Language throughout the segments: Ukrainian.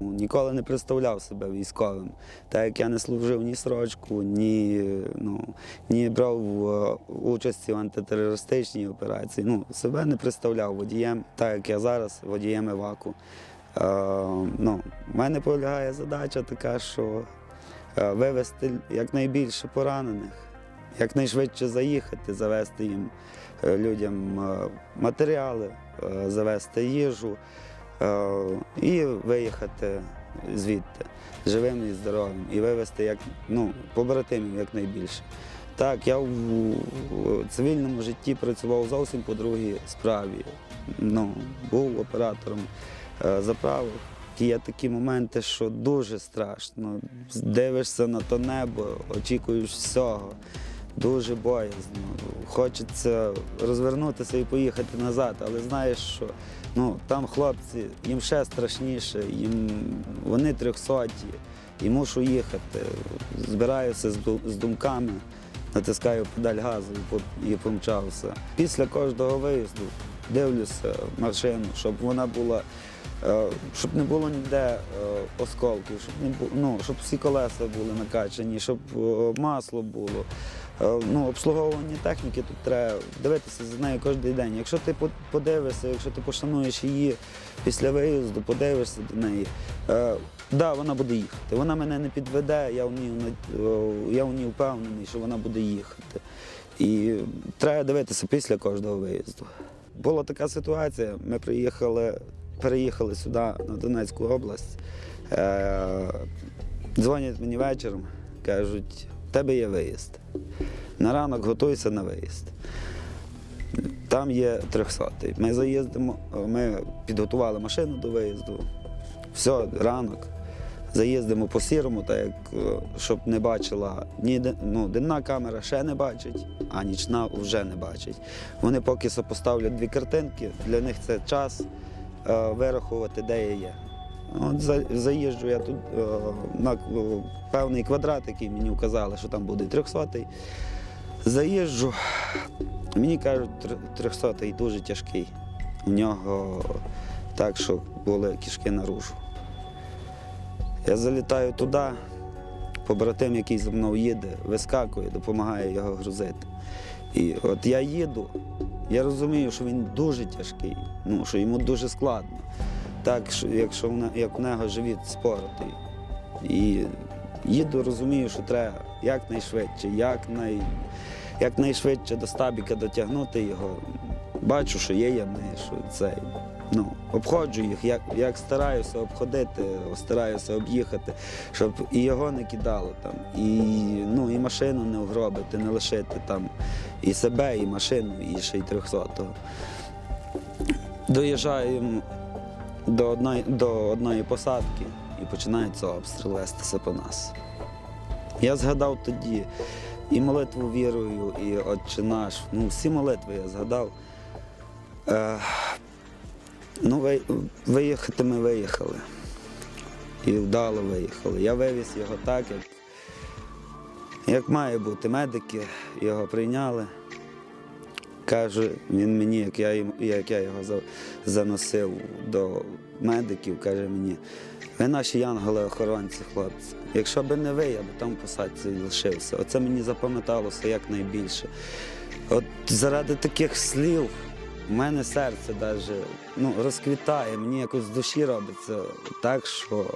Ніколи не представляв себе військовим. Так як я не служив ні срочку, ні, ну, ні брав е, участі в антитерористичній операції. Ну, себе не представляв водієм, так як я зараз водієм еваку. Е, ну, в мене полягає задача така, що е, вивезти якнайбільше поранених, якнайшвидше заїхати, завести їм е, людям матеріали, завести їжу і виїхати звідти живим і здоровим, і вивезти як, ну, побратимів якнайбільше. Так, я в в цивільному житті працював зовсім по другій справі. Ну, був оператором е, заправок. І Є такі моменти, що дуже страшно. Дивишся на то небо, очікуєш всього. Дуже боязно. Хочеться розвернутися і поїхати назад, але знаєш, що ну, там хлопці, їм ще страшніше, їм, вони трьохсоті, і мушу їхати. Збираюся з, думками, натискаю педаль газу і, помчався. Після кожного виїзду дивлюся машину, щоб вона була. е, Щоб не було ніде е, осколків, щоб не бу- ну, щоб всі колеса були накачані, щоб е, масло було. Е, Ну, обслуговування техніки тут треба дивитися за нею кожен день. Якщо ти подивишся, якщо ти пошануєш її після виїзду, подивишся до неї, е, да, вона буде їхати. Вона мене не підведе, я в ній, е, я в ній впевнений, що вона буде їхати. І треба дивитися після кожного виїзду. Була така ситуація, ми приїхали, переїхали сюди, на Донецьку область. Дзвонять мені вечором, кажуть, в тебе є виїзд. На ранок готуйся на виїзд. Там є 300. Ми заїздимо, ми підготували машину до виїзду. Все, ранок. Заїздимо по сірому, так як е, щоб не бачила ні ну, денна камера ще не бачить, а нічна вже не бачить. Вони поки сопоставлять дві картинки, для них це час е, вирахувати, де я є. От за- заїжджу я тут е, на е, певний квадрат, який мені вказали, що там буде 300 Заїжджу, мені кажуть, 300-й дуже тяжкий. У нього так, що були кишки наружу. Я залітаю туди, побратим, який за мною їде, вискакує, допомагає його грузити. І от я їду, я розумію, що він дуже тяжкий, ну, що йому дуже складно. Так, що, якщо як в нього живіт споротий. Їду, розумію, що треба якнайшвидше, якнай, якнайшвидше до стабіка дотягнути його. Бачу, що є ями, що цей. Ну, обходжу їх, як, як стараюся обходити, стараюся об'їхати, щоб і його не кидало там, і, ну, і машину не угробити, не лишити там і себе, і машину, і ще й 300-го. Доїжджаємо до одної, до одної посадки і починається обстріл вестися по нас. Я згадав тоді і молитву вірою, і Отче наш. Ну, всі молитви я згадав. Е, ну, виїхати ми виїхали. І вдало виїхали. Я вивіз його так, як, як має бути. Медики його прийняли. Каже він мені, як я, як я його заносив до медиків, каже мені, ви наші янголи-охоронці, хлопці. Якщо б не ви, я б там посадці лишився. Оце мені запам'яталося якнайбільше. От заради таких слів у мене серце даже, ну, розквітає, мені якось з душі робиться так, що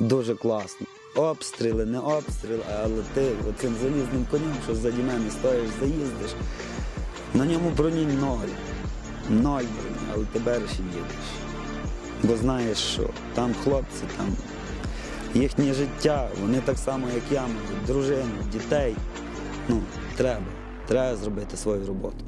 дуже класно. Обстріли, не обстріли, але ти оцим залізним конем, що ззаді мене стоїш, заїздиш. На ньому броні ноль. Ноль броні, але ти береш і їдеш. Бо знаєш, що там хлопці, там їхнє життя, вони так само, як я, мають дружину, дітей. Ну, треба. Треба зробити свою роботу.